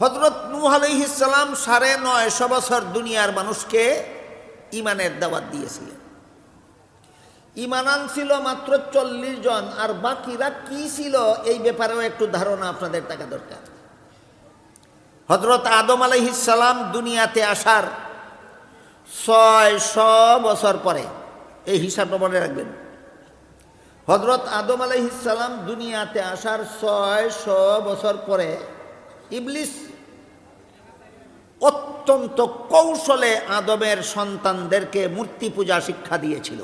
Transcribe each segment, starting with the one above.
হজরত নূহ আলহিসাল্লাম সাড়ে নয়শো বছর দুনিয়ার মানুষকে ইমানের দাওয়াত দিয়েছিলেন। ইমান আনছিল মাত্র চল্লিশ জন, আর বাকিরা কি ছিল এই ব্যাপারেও একটু ধারণা আপনাদের টাকা দরকার। হজরত আদম আলহিসাল্লাম দুনিয়াতে আসার ছয়শো বছর পরে, এই হিসাবটা মনে রাখবেন হজরত আদম আলহিসাল্লাম দুনিয়াতে আসার ছয়শো বছর পরে ইবলিস অত্যন্ত কৌশলে আদমের সন্তানদেরকে মূর্তি পূজা শিক্ষা দিয়েছিল।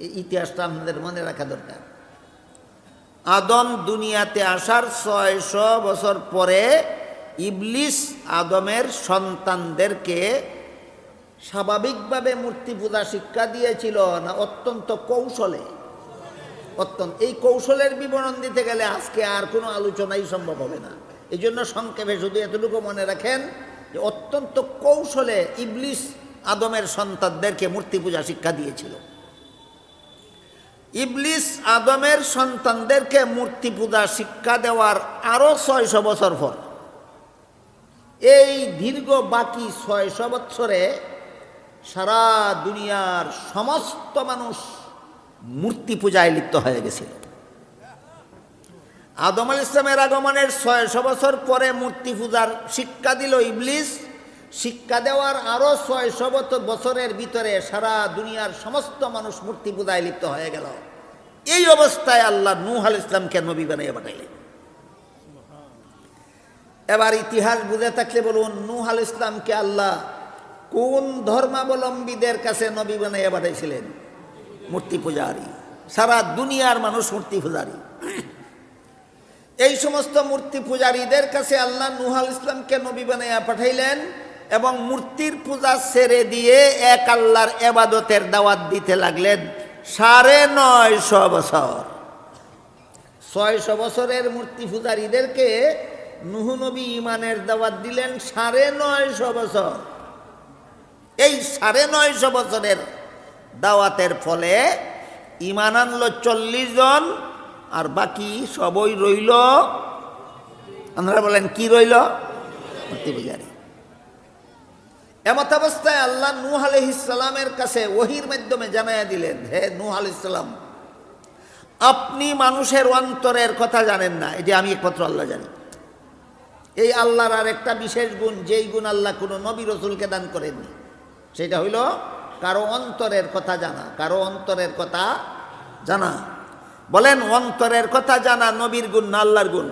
ইতিহাসটা আমাদের মনে রাখা দরকার। আদম দুনিয়াতে আসার ছয়শো বছর পরে ইবলিস আদমের সন্তানদেরকে স্বাভাবিকভাবে মূর্তি পূজা শিক্ষা দিয়েছিল না, অত্যন্ত কৌশলে। অত্যন্ত এই কৌশলের বিবরণ দিতে গেলে আজকে আর কোনো আলোচনাই সম্ভব হবে না। এই জন্য সংক্ষেপে শুধু এতটুকু মনে রাখেন যে অত্যন্ত কৌশলে ইবলিস আদমের সন্তানদেরকে মূর্তি পূজা শিক্ষা দিয়েছিল। ইবলিস আদমের সন্তানদেরকে মূর্তি পূজা শিক্ষা দেওয়ার আরও ছয়শো বছর পর, এই দীর্ঘ বাকি ছয়শো বৎসরে সারা দুনিয়ার সমস্ত মানুষ মূর্তি পূজায় লিপ্ত হয়ে গেছিল। আদম আল ইসলামের আগমনের ছয়শো বছর পরে মূর্তি পূজার শিক্ষা দিল ইবলিস। শিক্ষা দেওয়ার আরও ছয়শো বছরের ভিতরে সারা দুনিয়ার সমস্ত মানুষ মূর্তি পূজায় লিপ্ত হয়ে গেল। এই অবস্থায় আল্লাহ নূহ আল ইসলামকে নবী বানিয়ে পাঠাইলেন। এবার ইতিহাস বুঝে থাকলে বলুন, নূহ আল ইসলামকে আল্লাহ কোন ধর্মাবলম্বীদের কাছে নবী বানাইয়া পাঠাইছিলেন? মূর্তি পূজারী। সারা দুনিয়ার মানুষ মূর্তি পূজারী। এই সমস্ত মূর্তি পূজারীদের কাছে আল্লাহ নুহাল ইসলামকে নবী বানাইয়া পাঠাইলেন এবং মূর্তির পূজা ছেড়ে দিয়ে এক আল্লাহর এবাদতের দাওয়াত দিতে লাগলেন সাড়ে নয়শো বছর। ছয়শো বছরের মূর্তি পূজারীদেরকে নুহ নবী ইমানের দাওয়াত দিলেন সাড়ে নয়শো বছর। এই সাড়ে নয়শো বছরের দাওয়াতের ফলে ইমান আনলো চল্লিশ জন আর বাকি সবই রইল, আপনারা বলেন, কি রইল? মূর্তি এমত অবস্থায় আল্লাহ নূহ আলহিসাল্লামের কাছে ওহির মাধ্যমে জানাইয়া দিলেন, হে নূহ আলহিসাল্লাম আপনি মানুষের অন্তরের কথা জানেন না, এটি আমি একমাত্র আল্লাহ জানি। এই আল্লাহর আর একটা বিশেষ গুণ, যেই গুণ আল্লাহ কোনো নবী রসুলকে দান করেননি, সেটা হইল কারও অন্তরের কথা জানা, কারও অন্তরের কথা জানা। বলেন, অন্তরের কথা জানা নবীর গুণ না আল্লাহর গুণ?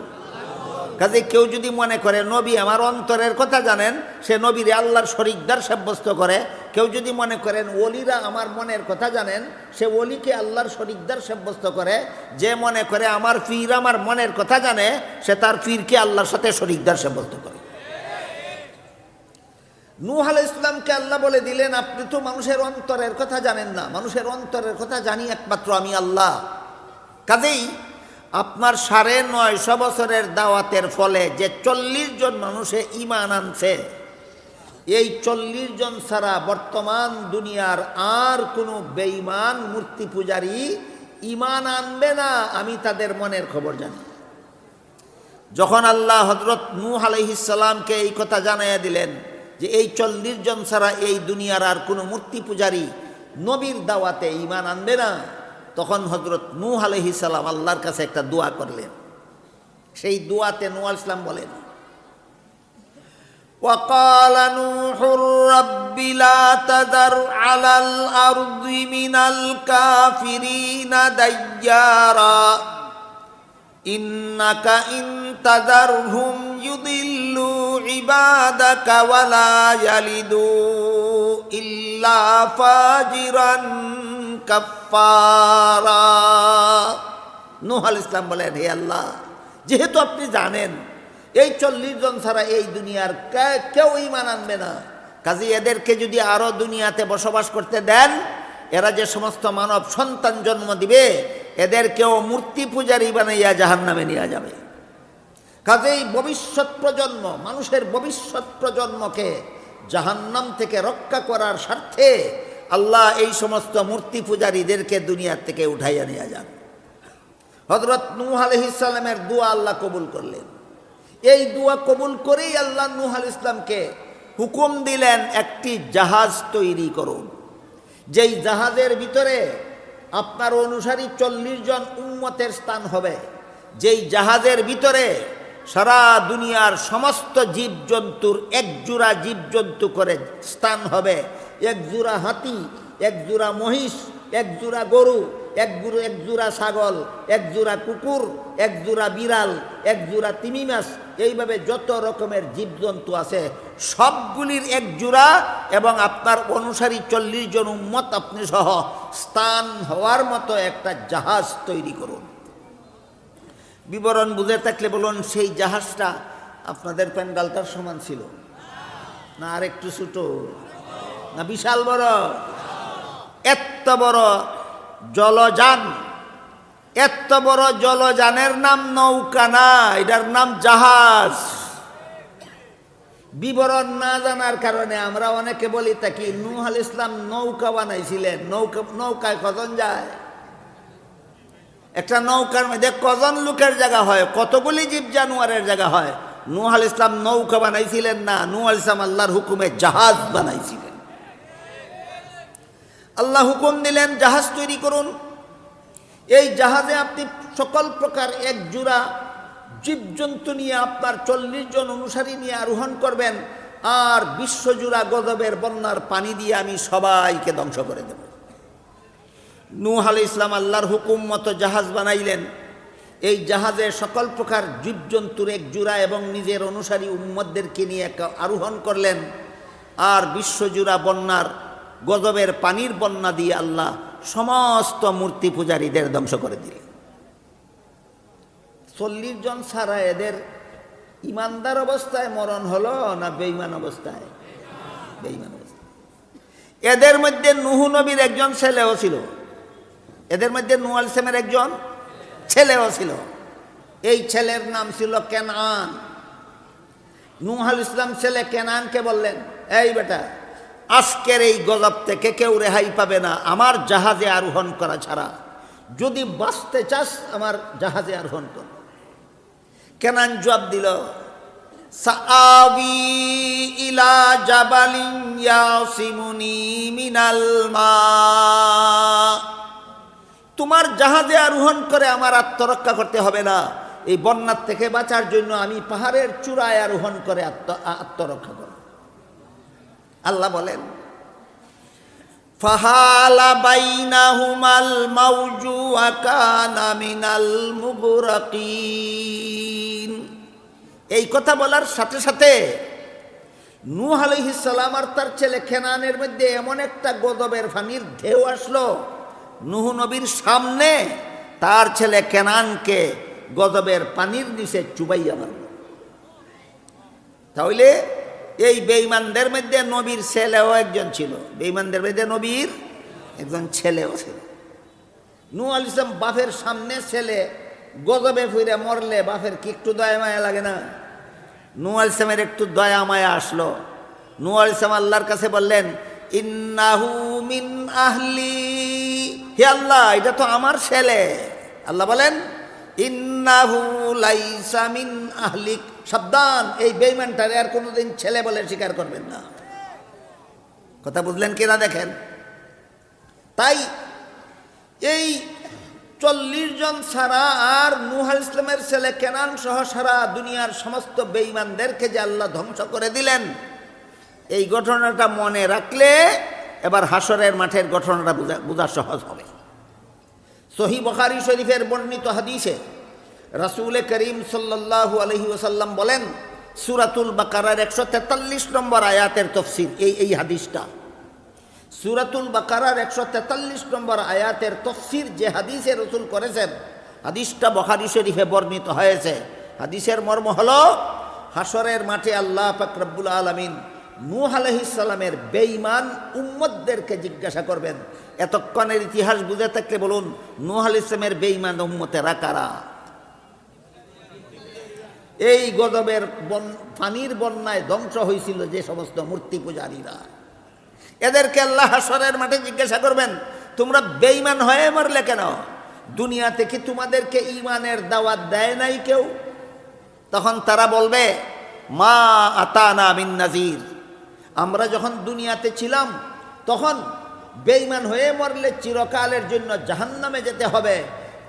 কাজে কেউ যদি মনে করে, নবী আমার অন্তরের কথা জানেন, সে নবীর আল্লাহর শরিকদার সাব্যস্ত করে। কেউ যদি মনে করেন, ওলিরা আমার মনের কথা জানেন, সে ওলিকে আল্লাহর শরিকদার সাব্যস্ত করে। যে মনে করে, আমার পীর আমার মনের কথা জানে, সে তার পীরকে আল্লাহর সাথে শরিকদার সাব্যস্ত করে। নূহ আল ইসলামকে আল্লাহ বলে দিলেন, আপনি তো মানুষের অন্তরের কথা জানেন না। মানুষের অন্তরের কথা জানি একমাত্র আমি আল্লাহ। কাজেই আপনার সাড়ে নয়শো বছরের দাওয়াতের ফলে যে চল্লিশ জন মানুষে ইমান আনছে, এই চল্লিশ জন ছাড়া বর্তমান দুনিয়ার আর কোনো বেঈমান মূর্তি পূজারী ইমান আনবে না, আমি তাদের মনের খবর জানি। যখন আল্লাহ হজরত নূহ আলহিসাল্লামকে এই কথা জানাইয়া দিলেন যে এই চল্লিশ জন ছাড়া এই দুনিয়ার আর কোনো মূর্তি পূজারী নবীর দাওয়াতে ইমান আনবে না তখন হজরত নূহ আলহি সাল্লাম আল্লাহর কাছে একটা দোয়া করলেন সেই দোয়াতে নূহ ইসলাম বলেন وقال نوح رب لا تذر على الأرض من الكافرين ديارا ইন্নাকা ইনতাযারহুম ইউদিল্লু ইবাদাকা ওয়ালা ইয়ালিদু ইল্লা ফাজিরান কাফারা নূহ আলাইহিস সালাম বলেন, হে আল্লাহ, যেহেতু আপনি জানেন, এই চল্লিশ জন ছাড়া এই দুনিয়ার কেউ ইমান আনবে না। কাজে এদেরকে যদি আরও দুনিয়াতে বসবাস করতে দেন, এরা যে সমস্ত মানব সন্তান জন্ম দিবে এদেরকেও মূর্তি পূজারি বানাইয়া জাহান নামে নিয়ে যাবে। কাজেই ভবিষ্যৎ প্রজন্ম, মানুষের ভবিষ্যৎ প্রজন্মকে জাহান্নাম থেকে রক্ষা করার স্বার্থে আল্লাহ এই সমস্ত মূর্তি পূজারীদেরকে দুনিয়ার থেকে উঠাইয়া নিয়ে যান। হজরত নূহ আলহিসাল্লামের দোয়া আল্লাহ কবুল করলেন। এই দুয়া কবুল করেই আল্লাহ নুহ আল ইসলামকে হুকুম দিলেন, একটি জাহাজ তৈরি করুন। যেই জাহাজের ভিতরে আপনার অনুসারী চল্লিশ জন উম্মতের স্থান হবে। যেই জাহাজের ভিতরে সারা দুনিয়ার সমস্ত জীবজন্তুর একজোড়া জীবজন্তু করে স্থান হবে। একজোড়া হাতি একজোড়া মহিষ একজোড়া গরু এক গুরু, এক জোড়া ছাগল, এক জোড়া কুকুর, এক জোড়া বিড়াল, এক জোড়া তিমি মাছ, এইভাবে যত রকমের জীবজন্তু আছে, সবগুলির এক জোড়া এবং আপনার অনুসারী চল্লিশ জন উম্মত আপনি সহ স্থান হওয়ার মতো একটা জাহাজ তৈরি করুন। বিবরণ বুঝে থাকলে বলুন, সেই জাহাজটা আপনাদের প্যান্ডালটার সমান ছিল। না আর একটু ছোটো। না, বিশাল বড়। এত বড়। জলযান। এত বড় জলযানের নাম নৌকা না, এটার নাম জাহাজ। বিবরণ না জানার কারণে আমরা অনেকে বলি থাকি নূহ আল ইসলাম নৌকা বানাইছিলেন, নৌকা নৌকায় কজন যায়? একটা নৌকার মধ্যে কজন লোকের জায়গা হয়? কতগুলি জীব জানোয়ারের জায়গা হয়? নূহ আল ইসলাম নৌকা বানাইছিলেন না নূহ ইসলাম আল্লাহর হুকুমে জাহাজ বানাইছিলেন। আল্লাহ হুকুম দিলেন, জাহাজ তৈরি করুন। এই জাহাজে আপনি সকল প্রকার এক জোড়া জীবজন্তু নিয়ে আপনার চল্লিশ জন অনুসারী নিয়ে আরোহণ করবেন, আর বিশ্বজোড়া গজবের বন্যার পানি দিয়ে আমি সবাইকে ধ্বংস করে দেব। নূহ আলি ইসলাম আল্লাহর হুকুম মতো জাহাজ বানাইলেন। এই জাহাজে সকল প্রকার জীবজন্তুর এক জোড়া এবং নিজের অনুসারী উম্মদদেরকে নিয়ে আরোহণ করলেন, আর বিশ্বজোড়া বন্যার গজবের পানির বন্যা দিয়ে আল্লাহ সমস্ত মূর্তি পূজারীদের ধ্বংস করে দিলেন চল্লিশ জন ছাড়া এদের ইমানদার অবস্থায় মরণ হলো না বেইমান অবস্থায়? বেইমান অবস্থায়। এদের মধ্যে নুহু নবীর একজন ছেলেও ছিল। এদের মধ্যে নুয়াল সেমের একজন ছেলেও ছিল। এই ছেলের নাম ছিল কেনান। নুহাল ইসলাম ছেলে কেনানকে বললেন, এই বেটা আজকের এই গজব থেকে কেউ রেহাই পাবে না। আমার জাহাজে আরোহণ করা ছাড়া। যদি বাঁচতে চাস, আমার জাহাজে আরোহণ কর। কেনান জবাব দিল ইলা মিনাল মা। তোমার জাহাজে আরোহণ করে আমার আত্মরক্ষা করতে হবে না। এই বন্যার থেকে বাঁচার জন্য আমি পাহাড়ের চূড়ায় আরোহণ করে আত্ম আত্মরক্ষা করব। আল্লাহ বলেন, ফাহালা বাইনাহুমাল মাউজু আকানা মিনাল মুগরাকিন এই কথা বলার সাথে সাথে নূহ আলাইহিস আর তার ছেলে খেনানের মধ্যে এমন একটা গদবের ফানির ঢেউ আসলো। নুহ নবীর সামনে তার ছেলে কেনানকে গজবের পানির নিচে চুবাইয়া মারল। তাহলে এই বেইমানদের মধ্যে নবীর ছেলেও একজন ছিল। বেইমানদের মধ্যে নবীর একজন ছেলেও ছিল। নু আল ইসলাম বাফের সামনে ছেলে গজবে ফিরে মরলে বাফের কি একটু দয়া মায়া লাগে না? নু আল ইসলামের একটু দয়া মায়া আসলো। নু আল ইসলাম আল্লাহর কাছে বললেন, ইন্নাহু মিন আহলি। হে আল্লাহ, এটা তো আমার ছেলে। আল্লাহ বলেন, ইন্নাহু লাইসা মিন আহলিক। সাবধান, এই বেইমানটারে আর কোনোদিন ছেলে বলে স্বীকার করবেন না। কথা বুঝলেন কিনা দেখেন? তাই এই চল্লিশ জন ছাড়া আর নুহাল ইসলামের ছেলে কেনান সহ সারা দুনিয়ার সমস্ত বেইমানদেরকে যে আল্লাহ ধ্বংস করে দিলেন, এই ঘটনাটা মনে রাখলে এবার হাসরের মাঠের ঘটনাটা বোঝা বোঝা সহজ হবে। সহি বখারি শরীফের বর্ণিত হাদিসে রাসুল করিম সাল্লাহ আলহি ওসাল্লাম বলেন, সুরাতুল বাকারার একশো তেতাল্লিশ নম্বর আয়াতের তফসির এই এই হাদিসটা। সুরাতুল বাকারার একশো তেতাল্লিশ নম্বর আয়াতের তফসির যে হাদিসে রসুল করেছেন, হাদিসটা বখারি শরীফে বর্ণিত হয়েছে। হাদিসের মর্ম হল হাসরের মাঠে আল্লাহ ফাকরাবুল আলমিন নূহ আলহিসাল্লামের বেঈমান উম্মদদেরকে জিজ্ঞাসা করবেন, এতক্ষণের ইতিহাস বুঝে থাকলে বলুন, নূহ আল ইসলামের বেঈমান উম্মতেরা কারা? এই গজবের বন, পানির বন্যায় ধ্বংস হয়েছিল যে সমস্ত মূর্তি পূজারীরা। এদেরকে আল্লাহ হাসরের মাঠে জিজ্ঞাসা করবেন, তোমরা বেইমান হয়ে মরলে কেন? দুনিয়াতে কি তোমাদেরকে ইমানের দাওয়াত দেয় নাই কেউ? তখন তারা বলবে, মা আতানা বিন নাজির আমরা যখন দুনিয়াতে ছিলাম, তখন বেইমান হয়ে মরলে চিরকালের জন্য জাহান্নামে যেতে হবে।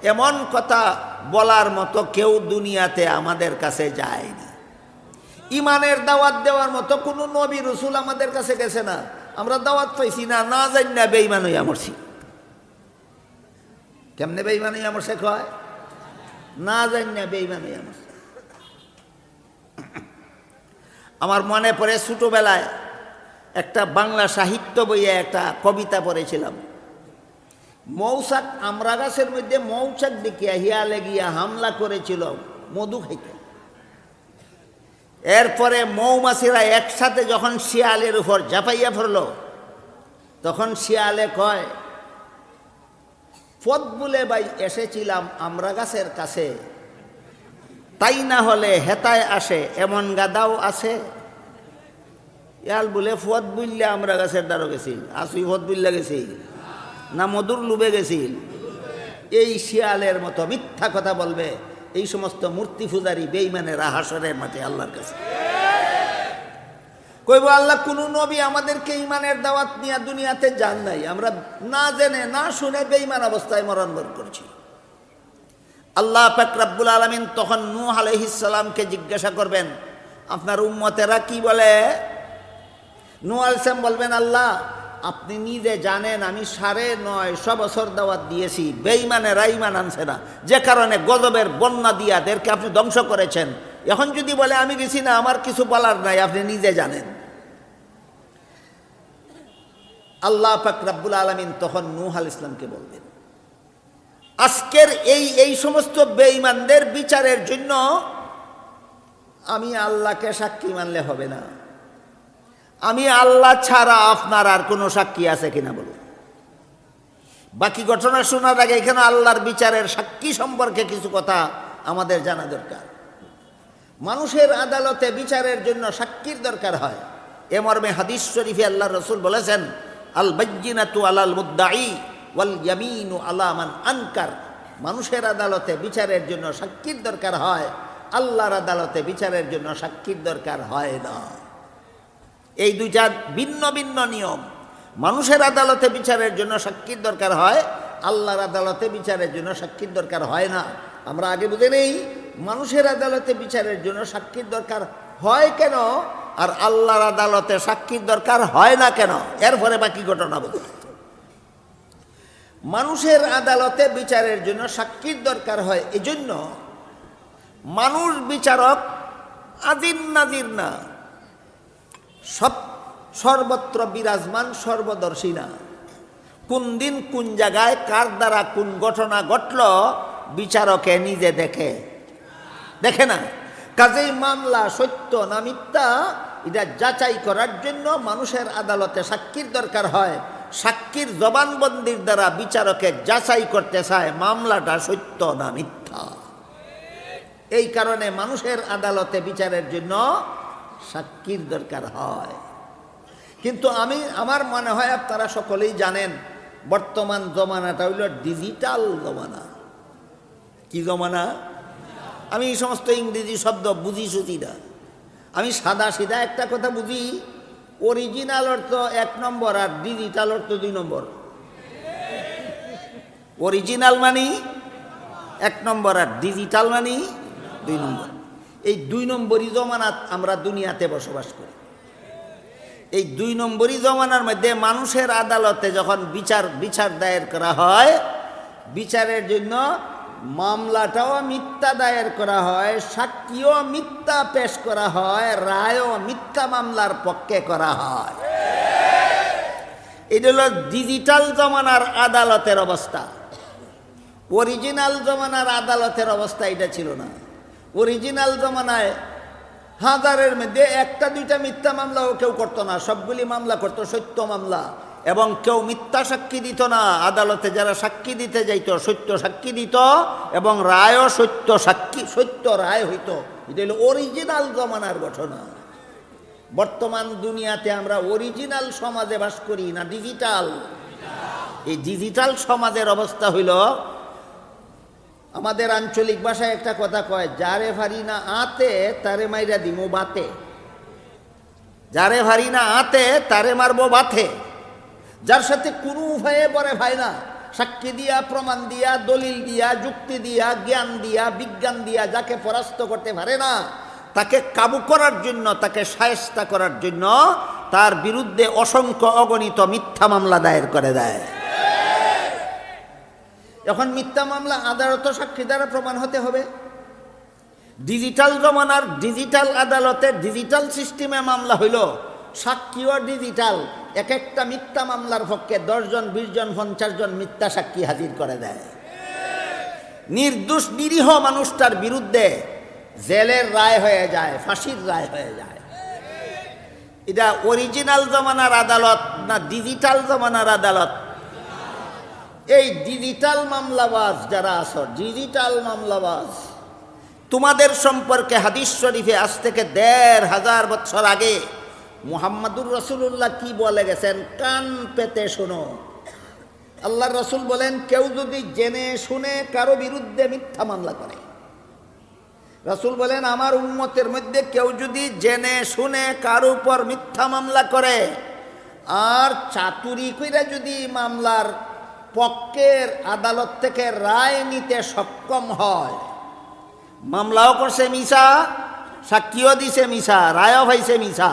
এমন কথা বলার মতো কেউ দুনিয়াতে আমাদের কাছে যায়নি। ইমানের দাওয়াত দেওয়ার মতো কোনো নবী রসুল আমাদের কাছে গেছে না। আমরা দাওয়াত পাইছি না না জানি না বেইমান হইয়া মরছি। কেমনে বেইমান হইয়া মরছে কয়? না জানি না বেইমান হইয়া মরছে। আমার মনে পড়ে ছোটোবেলায় একটা বাংলা সাহিত্য বইয়ে একটা কবিতা পড়েছিলাম। মৌসাক আমরা গাছের মধ্যে মৌচাক দেখিয়া হিয়ালে গিয়া হামলা করেছিল মধু খাইতে এরপরে মৌমাছিরা একসাথে যখন শিয়ালের উপর ঝাঁপাইয়া পড়ল, তখন শিয়ালে কয় পদ বলে ভাই, এসেছিলাম আমরা গাছের কাছে। তাই না হলে হেতায় আসে, এমন গাদাও আছে? ইয়াল বলে ফদ বুললে আমরা গাছের দ্বারও গেছি, আসুই ফদ বুললে গেছি। না মধুর লুবে গেছিল। এই শিয়ালের মতো মিথ্যা কথা বলবে, এই সমস্ত মূর্তি পূজারী বেইমানেরা হাসরের মাঠে আল্লাহর কাছে। কইব, আল্লাহ, কোন নবী আমাদেরকে ইমানের দাওয়াত নিয়ে দুনিয়াতে যান নাই। আমরা না জেনে, না শুনে বেইমান অবস্থায় মরণবর করছি। আল্লাহ পাক রাব্বুল আলমিন তখন নূহ আলহিসাল্লামকে জিজ্ঞাসা করবেন, আপনার উম্মতেরা কি বলে? নু আলসালাম বলবেন, আল্লাহ আপনি নিজে জানেন, আমি সাড়ে নয়শো বছর দাওয়াত দিয়েছি বেইমানে রাইমান আনছে না। যে কারণে গজবের বন্যা দিয়া আপনি ধ্বংস করেছেন। এখন যদি বলে, আমি গেছি না, আমার কিছু বলার নাই, আপনি নিজে জানেন। আল্লাহ পাক রাব্বুল আলমিন তখন নূহ আল ইসলামকে বলবেন আজকের এই এই সমস্ত বেঈমানদের বিচারের জন্য আমি আল্লাহকে সাক্ষী মানলে হবে না। আমি আল্লাহ ছাড়া আপনার আর কোনো সাক্ষী আছে কিনা বলুন। বাকি ঘটনা শোনার আগে এখানে আল্লাহর বিচারের সাক্ষী সম্পর্কে কিছু কথা আমাদের জানা দরকার। মানুষের আদালতে বিচারের জন্য সাক্ষীর দরকার হয়। এ মর্মে হাদিস শরীফে আল্লাহ রসুল বলেছেন আল বজ্জিনাতু আলাল মুদ্দাই ওয়াল ইয়ামিনু আলামান আনকার। মানুষের আদালতে বিচারের জন্য সাক্ষীর দরকার হয়, আল্লাহর আদালতে বিচারের জন্য সাক্ষীর দরকার হয় না। এই দুইটা ভিন্ন ভিন্ন নিয়ম। মানুষের আদালতে বিচারের জন্য সাক্ষীর দরকার হয়, আল্লাহর আদালতে বিচারের জন্য সাক্ষীর দরকার হয় না। আমরা আগে বুঝে নেই, মানুষের আদালতে বিচারের জন্য সাক্ষীর দরকার হয় কেন, আর আল্লাহর আদালতে সাক্ষীর দরকার হয় না কেন? এর এরপরে বাকি ঘটনা বলতে মানুষের আদালতে বিচারের জন্য সাক্ষীর দরকার হয়, এজন্য মানুষ বিচারক আদিন নাদির না। সব সর্বত্র বিরাজমান, সর্বদর্শী না। কোন দিন কোন জায়গায় কার দ্বারা কোন ঘটনা ঘটল, বিচারকে নিজে দেখে। দেখে না? কাজেই মামলা, সত্য না মিথ্যা, এটা যাচাই করার জন্য মানুষের আদালতে সাক্ষীর দরকার হয়। সাক্ষীর জবানবন্দির দ্বারা বিচারকে যাচাই করতে চায় মামলাটা সত্য না মিথ্যা। এই কারণে মানুষের আদালতে বিচারের জন্য সাক্ষীর দরকার হয়। কিন্তু আমি, আমার মনে হয় আপনারা সকলেই জানেন, বর্তমান জমানাটা হইল ডিজিটাল জমানা। কি জমানা? আমি এই সমস্ত ইংরেজি শব্দ বুঝি সুঝি না। আমি সাদা সিধা একটা কথা বুঝি অরিজিনাল অর্থ এক নম্বর আর ডিজিটাল অর্থ দুই নম্বর। অরিজিনাল মানি, এক নম্বর আর ডিজিটাল মানি, দুই নম্বর। এই দুই নম্বরই জমানাত আমরা দুনিয়াতে বসবাস করি। এই দুই নম্বরই জমানার মধ্যে মানুষের আদালতে যখন বিচার বিচার দায়ের করা হয়, বিচারের জন্য মামলাটাও মিথ্যা দায়ের করা হয়, সাক্ষীও মিথ্যা পেশ করা হয়, রায়ও মিথ্যা মামলার পক্ষে করা হয়। এটা হলো ডিজিটাল জমানার আদালতের অবস্থা। অরিজিনাল জমানার আদালতের অবস্থা এটা ছিল না। অরিজিনাল জমানায় হাজারের মধ্যে একটা, দুইটা মিথ্যা মামলাও কেউ করতো না। সবগুলি মামলা করতো, সত্য মামলা। এবং কেউ মিথ্যা সাক্ষী দিত না। আদালতে যারা সাক্ষী দিতে যাইত, সত্য সাক্ষী দিত এবং রায়ও সত্য সাক্ষী, সত্য রায় হইত। এটা হলো অরিজিনাল জমানার ঘটনা। বর্তমান দুনিয়াতে আমরা অরিজিনাল সমাজে বাস করি না ডিজিটাল এই ডিজিটাল সমাজের অবস্থা হইল আমাদের আঞ্চলিক ভাষায় একটা কথা কয়, যারে ভারি না আতে, তারে মাইরা দিমু বাতে। যারে ভারি না আতে, তারে মারবো বাথে যার সাথে কোনো উভয়ে পরে ভাই না। সাক্ষী দিয়া, প্রমাণ দিয়া, দলিল দিয়া, যুক্তি দিয়া, জ্ঞান দিয়া, বিজ্ঞান দিয়া, যাকে পরাস্ত করতে পারে না, তাকে কাবু করার জন্য, তাকে সায়স্তা করার জন্য, তার বিরুদ্ধে অসংখ্য অগণিত মিথ্যা মামলা দায়ের করে দেয়। এখন মিথ্যা মামলা আদালত সাক্ষী দ্বারা প্রমাণ হতে হবে। ডিজিটাল জমানার ডিজিটাল আদালতে ডিজিটাল সিস্টেমে মামলা হইল। সাক্ষীও ডিজিটাল এক একটা মিথ্যা মামলার পক্ষে দশজন বিশ জন পঞ্চাশ জন মিথ্যা সাক্ষী হাজির করে দেয়। নির্দোষ, নিরীহ মানুষটার বিরুদ্ধে জেলের রায় হয়ে যায়, ফাঁসির রায় হয়ে যায়। এটা অরিজিনাল জমানার আদালত না ডিজিটাল জমানার আদালত? এই ডিজিটাল মামলাবাজ যারা আছো ডিজিটাল মামলাবাজ, তোমাদের সম্পর্কে হাদিস শরীফে আজ থেকে দেড় হাজার বছর আগে মুহাম্মাদুর রসুল্লাহ কি বলে গেছেন? কান পেতে শোনো। আল্লাহ রসুল বলেন, কেউ যদি জেনে শুনে কারও বিরুদ্ধে মিথ্যা মামলা করে। রসুল বলেন, আমার উন্মতের মধ্যে কেউ যদি জেনে শুনে কারও উপর মিথ্যা মামলা করে, আর চাতুরি কইরা যদি মামলার পক্ষের আদালত থেকে রায় নিতে সক্ষম হয়। মামলাও করছে মিশা সাক্ষীও দিছে মিশা রায়ও ভাইছে মিশা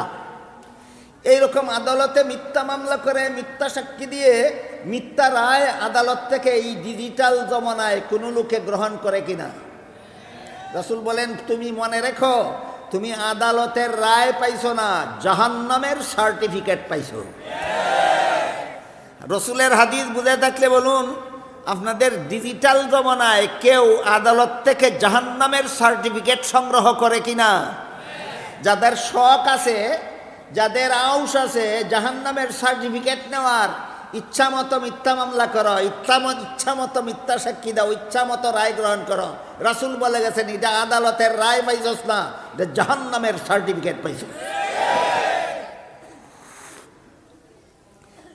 এইরকম আদালতে মিথ্যা মামলা করে, মিথ্যা সাক্ষী দিয়ে মিথ্যা রায় আদালত থেকে এই ডিজিটাল জমানায় কোনো লোকে গ্রহণ করে কিনা? রসুল বলেন, তুমি মনে রেখো, তুমি আদালতের রায় পাইছো না, জাহান্নামের সার্টিফিকেট পাইছো। রসুলের হাদিস বুঝে থাকলে বলুন, আপনাদের ডিজিটাল জমানায় কেউ আদালত থেকে জাহান্নামের সার্টিফিকেট সংগ্রহ করে কিনা? যাদের শখ আছে, যাদের আউস আছে, জাহান্নামের সার্টিফিকেট নেওয়ার, ইচ্ছা মতো মিথ্যা মামলা করো, ইচ্ছা ইচ্ছা মতো মিথ্যা সাক্ষী দাও, ইচ্ছা মতো রায় গ্রহণ করো। রাসুল বলে গেছেন, এটা আদালতের রায় পাইছস না জাহান্নামের সার্টিফিকেট পাইছ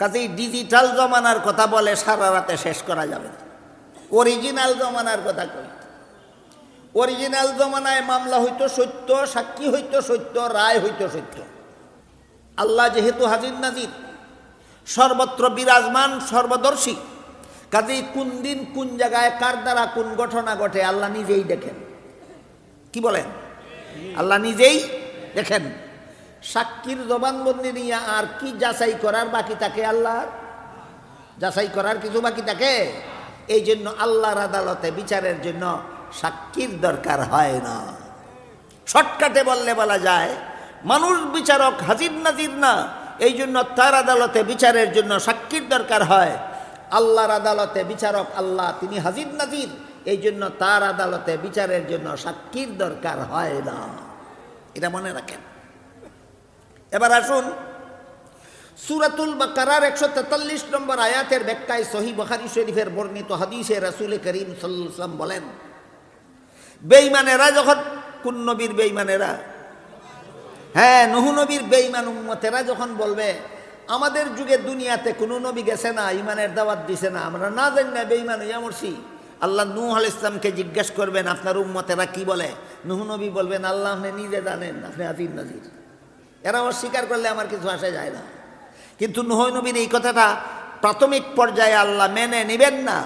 কাজেই ডিজিটাল জমানার কথা বলে, সারা রাতে শেষ করা যাবে অরিজিনাল জমানার কথা কই? অরিজিনাল জমানায় মামলা হইতো সত্য, সাক্ষী হইতো সত্য, রায় হইতো সত্য। আল্লাহ যেহেতু হাজির নাজির, সর্বত্র বিরাজমান, সর্বদর্শী, কাজেই কোন দিন কোন জায়গায়, কার দ্বারা কোন ঘটনা ঘটে, আল্লাহ নিজেই দেখেন। কি বলেন? আল্লাহ নিজেই দেখেন। সাক্ষীর জবানবন্দি নিয়ে আর কি যাচাই করার বাকি থাকে আল্লাহ? যাচাই করার কিছু বাকি থাকে? এই জন্য আল্লাহর আদালতে বিচারের জন্য সাক্ষীর দরকার হয় না। শর্টকাটে বললে বলা যায়, মানুষ বিচারক হাজির নাজির না এই জন্য তার আদালতে বিচারের জন্য সাক্ষীর দরকার হয়। আল্লাহর আদালতে বিচারক আল্লাহ, তিনি হাজির নাজির এই জন্য তার আদালতে বিচারের জন্য সাক্ষীর দরকার হয় না। এটা মনে রাখেন। এবার আসুন। সুরাতুল বাকারার একশো তেতাল্লিশ নম্বর আয়াতের ব্যাখ্যায় সহি বখারি শরীফের বর্ণিত হাদিসে রাসুল করিম সাল্লাম বলেন বেইমানেরা যখন, কোন নবীর বেইমানেরা হ্যাঁ নহু নবীর বেইমান উম্মতেরা যখন বলবে, আমাদের যুগে দুনিয়াতে কোনো নবী গেছে না ইমানের দাওয়াত দিছে না, আমরা না জানি না বেইমান হইয়া মরছি। আল্লাহ নূহ আল ইসলামকে জিজ্ঞেস করবেন, আপনার উম্মতেরা কি বলে? নহু নবী বলবেন, আল্লাহ আপনি নিজে জানেন, আপনি আজির নাজির। এরা অস্বীকার করলে আমার কিছু আসে যায় না। কিন্তু নুহ নবীর এই কথাটা প্রাথমিক পর্যায়ে আল্লাহ মেনে নেবেন না।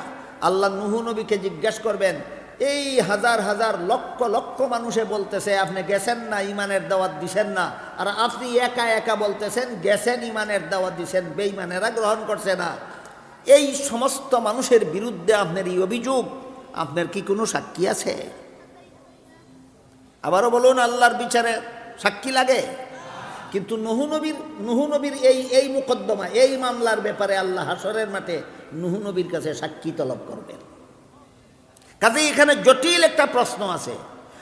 আল্লাহ নুহু নবীকে জিজ্ঞাসা করবেন, এই হাজার হাজার লক্ষ লক্ষ মানুষে বলতেছে, আপনি গেছেন না ইমানের দাওয়াত দিছেন না? আর আপনি একা একা বলতেছেন, গেছেন ইমানের দাওয়াত দিছেন বেইমানেরা গ্রহণ করছে না। এই সমস্ত মানুষের বিরুদ্ধে আপনার এই অভিযোগ, আপনার কি কোনো সাক্ষী আছে? আবারও বলুন, আল্লাহর বিচারে সাক্ষী লাগে? কিন্তু নহু নবীর নহু নবীর এই এই মুকদ্দমা, এই মামলার ব্যাপারে আল্লাহ হাসরের মাঠে নহু নবীর কাছে সাক্ষী তলব করবেন। কাজে এখানে জটিল একটা প্রশ্ন আছে।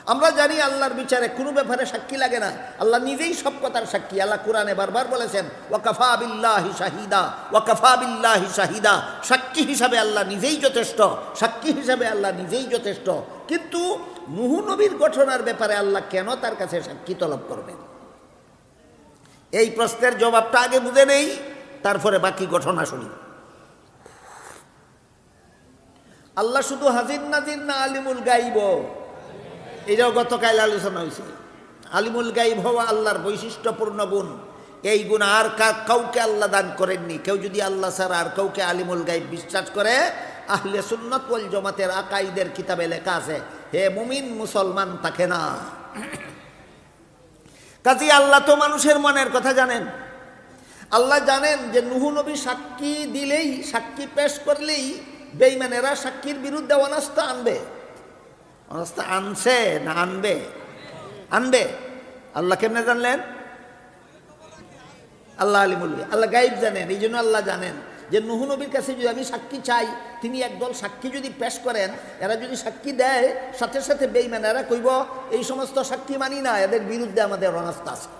আমরা জানি আল্লাহর বিচারে কোনো ব্যাপারে সাক্ষী লাগে না। আল্লাহ নিজেই সব কথার সাক্ষী। আল্লাহ কোরআনে বারবার বলেছেন, ওয়াকাফা বিল্লাহি শাহিদা, ওয়াকাফা বিল্লাহি শাহিদা। সাক্ষী হিসাবে আল্লাহ নিজেই যথেষ্ট, সাক্ষী হিসাবে আল্লাহ নিজেই যথেষ্ট। কিন্তু নুহু নবীর ঘটনার ব্যাপারে আল্লাহ কেন তার কাছে সাক্ষী তলব করবেন? এই প্রশ্নের জবাবটা আগে বুঝে নেই, তারপরে বাকি ঘটনা শুনি। আল্লাহ শুধু হাজির নাজির না আলিমুল গাইব। এটাও গতকাল আলোচনা হয়েছে। আলিমুল গাইব হওয়া আল্লাহর বৈশিষ্ট্যপূর্ণ গুণ। এই গুণ আর কাউকে আল্লাহ দান করেননি। কেউ যদি আল্লাহ স্যার আর কাউকে আলিমুল গাইব বিশ্বাস করে, আহলে সুন্নত জমাতের আকাইদের কিতাবে লেখা আছে, হে মুমিন, মুসলমান তাকে না। কাজী আল্লাহ তো মানুষের মনের কথা জানেন। আল্লাহ জানেন যে নুহু নবী সাক্ষী দিলেই, সাক্ষী পেশ করলেই বেইমানেরা সাক্ষীর বিরুদ্ধে অনাস্থা আনবে। অনাস্থা আনছে না আনবে? আনবে। আল্লাহ কেমনে জানলেন? আল্লাহ আলিমুল গাইব। আল্লাহ গাইব জানেন এই জন্য আল্লাহ জানেন। যে নুহু নবীর কাছে যদি আমি সাক্ষী চাই, তিনি একদল সাক্ষী যদি পেশ করেন, এরা যদি সাক্ষী দেয়, সাথে সাথে বেইমান এরা কইব, এই সমস্ত সাক্ষী মানি না, এদের বিরুদ্ধে আমাদের অনাস্থা আছে।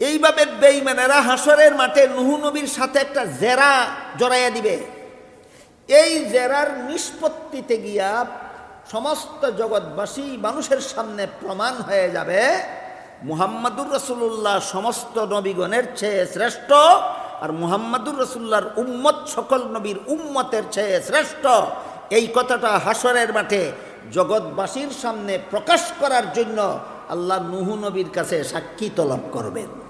এইভাবে বেইমানেরা হাসরের মাঠে নুহু নবীর সাথে একটা জেরা জড়াইয়া দিবে। এই জেরার নিষ্পত্তিতে গিয়া সমস্ত জগৎবাসী মানুষের সামনে প্রমাণ হয়ে যাবে, মুহাম্মাদুর রসুল্লাহ সমস্ত নবীগণের চেয়ে শ্রেষ্ঠ আর মুহাম্মাদুর রসুল্লার উম্মত, সকল নবীর উম্মতের চেয়ে শ্রেষ্ঠ। এই কথাটা হাসরের মাঠে জগৎবাসীর সামনে প্রকাশ করার জন্য আল্লাহ নুহু নবীর কাছে সাক্ষী তলব করবেন।